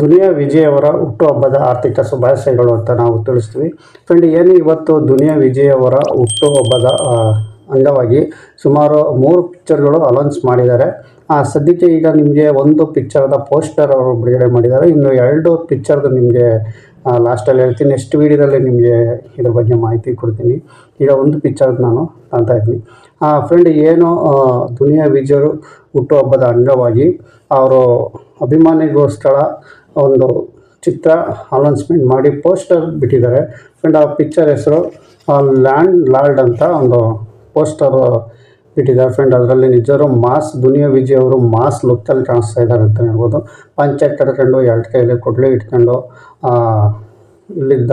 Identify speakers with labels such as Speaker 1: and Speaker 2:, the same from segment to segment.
Speaker 1: ದುನಿಯಾ ವಿಜಯ್ ಅವರ ಹುಟ್ಟುಹಬ್ಬದ ಆರ್ಥಿಕ ಶುಭಾಶಯಗಳು ಅಂತ ನಾವು ತಿಳಿಸ್ತೀವಿ. ಫ್ರೆಂಡ್, ಏನು ಇವತ್ತು ದುನಿಯಾ ವಿಜಯ್ ಅವರ ಹುಟ್ಟುಹಬ್ಬದ ಅಂಗವಾಗಿ ಸುಮಾರು ಮೂರು ಪಿಕ್ಚರ್ಗಳು ಅಲೌನ್ಸ್ ಮಾಡಿದ್ದಾರೆ. ಸದ್ಯಕ್ಕೆ ಈಗ ನಿಮಗೆ ಒಂದು ಪಿಕ್ಚರ್ದ ಪೋಸ್ಟರ್ ಅವರು ಬಿಡುಗಡೆ ಮಾಡಿದ್ದಾರೆ. ಇನ್ನು ಎರಡು ಪಿಕ್ಚರ್ದು ನಿಮಗೆ ಲಾಸ್ಟಲ್ಲಿ ಹೇಳ್ತೀನಿ. ನೆಕ್ಸ್ಟ್ ವೀಡಿಯೋದಲ್ಲಿ ನಿಮಗೆ ಇದ್ರ ಬಗ್ಗೆ ಮಾಹಿತಿ ಕೊಡ್ತೀನಿ. ಈಗ ಒಂದು ಪಿಕ್ಚರ್ ನಾನು ಕಾಣ್ತಾ ಇದ್ದೀನಿ. ಫ್ರೆಂಡ್, ಏನು ದುನಿಯಾ ವಿಜಯರು ಹುಟ್ಟುಹಬ್ಬದ ಅಂಗವಾಗಿ ಅವರು ಅಭಿಮಾನಿಗೋಸ್ಕರ ಒಂದು ಚಿತ್ರ ಅನೌನ್ಸ್ಮೆಂಟ್ ಮಾಡಿ ಪೋಸ್ಟರ್ ಬಿಟ್ಟಿದ್ದಾರೆ. ಫ್ರೆಂಡ್ ಆ ಪಿಕ್ಚರ್ ಹೆಸರು ಲ್ಯಾಂಡ್ ಲಾರ್ಡ್ ಅಂತ ಒಂದು ಪೋಸ್ಟರ್ ಬಿಟ್ಟಿದ್ದಾರೆ. ಫ್ರೆಂಡ್ ಅದರಲ್ಲಿ ನಿಜರು ಮಾಸ್, ದುನಿಯಾ ವಿಜಯ್ ಅವರು ಮಾಸ್ ಲುಕ್ಕಲ್ಲಿ ಕಾಣಿಸ್ತಾ ಇದ್ದಾರೆ ಅಂತ ಹೇಳ್ಬೋದು. ಪಂಚಾಯತ್ ಕಟ್ಕೊಂಡು ಎರಡು ಕೈಯಲ್ಲಿ ಕೊಡಲಿ ಇಟ್ಕೊಂಡು ಇಲ್ಲಿದ್ದ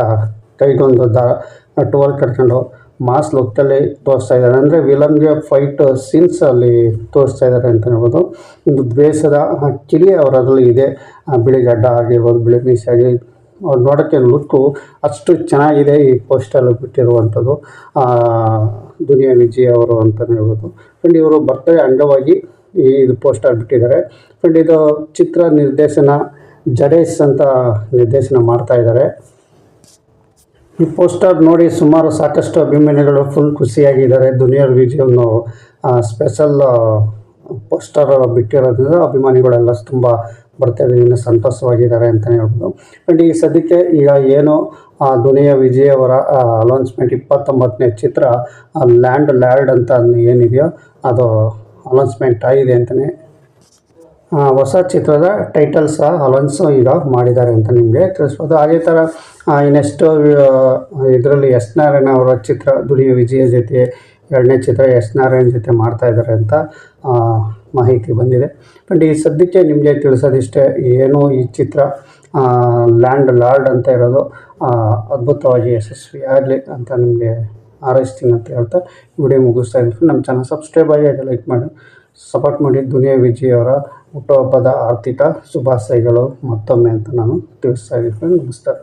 Speaker 1: ಕೈಗೊಂದು ದ, ಟೋಲ್ ಕಟ್ಕೊಂಡು ಮಾಸ್ ಲುಕ್ತಲ್ಲಿ ತೋರಿಸ್ತಾ ಇದ್ದಾರೆ. ಅಂದರೆ ವಿಲನ್ಗೆ ಫೈಟ್ ಸೀನ್ಸ್ ಅಲ್ಲಿ ತೋರಿಸ್ತಾ ಇದ್ದಾರೆ ಅಂತ ಹೇಳ್ಬೋದು. ಒಂದು ದ್ವೇಷದ ಕಿಳಿ ಅವರದಲ್ಲಿ ಇದೆ. ಬಿಳಿಗಡ್ಡ ಬಿಳಿ ಗಡ್ಡ ಆಗಿರ್ಬೋದು, ಬಿಳಿ ಮೀಸೆ ಆಗಿ, ಅವ್ರು ನೋಡೋಕ್ಕೆ ಲುಕ್ಕು ಅಷ್ಟು ಚೆನ್ನಾಗಿದೆ ಈ ಪೋಸ್ಟಲ್ಲಿ ಬಿಟ್ಟಿರುವಂಥದ್ದು. ದುನಿಯಾ ವಿಜಯ್ ಅವರು ಅಂತಲೇ ಹೇಳ್ಬೋದು. ಫ್ರೆಂಡ್ ಇವರು ಬರ್ತಡೇ ಅಂಗವಾಗಿ ಈ ಇದು ಪೋಸ್ಟರ್ ಬಿಟ್ಟಿದ್ದಾರೆ. ಫ್ರೆಂಡ್ ಇದು ಚಿತ್ರ ನಿರ್ದೇಶನ ಜಡೇಶ್ ಅಂತ ನಿರ್ದೇಶನ ಮಾಡ್ತಾ ಇದ್ದಾರೆ. ಈ ಪೋಸ್ಟರ್ ನೋಡಿ ಸುಮಾರು ಸಾಕಷ್ಟು ಅಭಿಮಾನಿಗಳು ಫುಲ್ ಖುಷಿಯಾಗಿದ್ದಾರೆ. ದುನಿಯಾ ವಿಜಯವನ್ನು ಸ್ಪೆಷಲ್ ಪೋಸ್ಟರ್ ಬಿಟ್ಟಿರೋದ್ರಿಂದ ಅಭಿಮಾನಿಗಳೆಲ್ಲ ತುಂಬ ಬರ್ತಾ ಇನ್ನು ಸಂತೋಷವಾಗಿದ್ದಾರೆ ಅಂತಲೇ ಹೇಳ್ಬೋದು. ಆ್ಯಂಡ್ ಈ ಸದ್ಯಕ್ಕೆ ಈಗ ಏನು ದುನಿಯಾ ವಿಜಯ್ ಅವರ ಅನೌನ್ಸ್ಮೆಂಟ್ ಇಪ್ಪತ್ತೊಂಬತ್ತನೇ ಚಿತ್ರ ಲ್ಯಾಂಡ್ ಲ್ಯಾರ್ಡ್ ಅಂತ ಏನಿದೆಯೋ, ಅದು ಅನೌನ್ಸ್ಮೆಂಟ್ ಆಗಿದೆ ಅಂತಲೇ ಹೊಸ ಚಿತ್ರದ ಟೈಟಲ್ ಸಹ ಅಲೋನ್ಸು ಈಗ ಮಾಡಿದ್ದಾರೆ ಅಂತ ನಿಮಗೆ ತಿಳಿಸ್ಬೋದು. ಅದೇ ಥರ ಇನ್ನೆಷ್ಟು ಇದರಲ್ಲಿ ಎಸ್ ನಾರಾಯಣ ಅವರ ಚಿತ್ರ ದುಡಿಯೋ ವಿಜಯ ಜೊತೆ, ಎರಡನೇ ಚಿತ್ರ ಎಸ್ ನಾರಾಯಣ ಜೊತೆ ಮಾಡ್ತಾ ಇದ್ದಾರೆ ಅಂತ ಮಾಹಿತಿ ಬಂದಿದೆ. ಬಟ್ ಈ ಸದ್ಯಕ್ಕೆ ನಿಮಗೆ ತಿಳಿಸೋದಿಷ್ಟೇ, ಏನು ಈ ಚಿತ್ರ ಲ್ಯಾಂಡ್ ಲಾರ್ಡ್ ಅಂತ ಇರೋದು ಅದ್ಭುತವಾಗಿ ಯಶಸ್ವಿ ಆಗಲಿ ಅಂತ ನಿಮಗೆ ಹಾರೈಸ್ತೀನಿ ಅಂತ ಹೇಳ್ತಾ ವಿಡಿಯೋ ಮುಗಿಸ್ತಾ ಇದ್ದೀನಿ. ನಮ್ಮ ಚಾನಲ್ ಸಬ್ಸ್ಕ್ರೈಬ್ ಆಗಿ ಲೈಕ್ ಮಾಡಿ ಸಪೋರ್ಟ್ ಮಾಡಿ ದುನಿಯಾ ವಿಜಯ್ ಅವರ ಹುಟ್ಟುಹಬ್ಬದ ಆರ್ಥಿಕ ಶುಭಾಶಯಗಳು ಮತ್ತೊಮ್ಮೆ ಅಂತ ನಾನು ತಿಳಿಸ್ತಾ ಇದ್ದೀನಿ. ನಮಸ್ಕಾರ.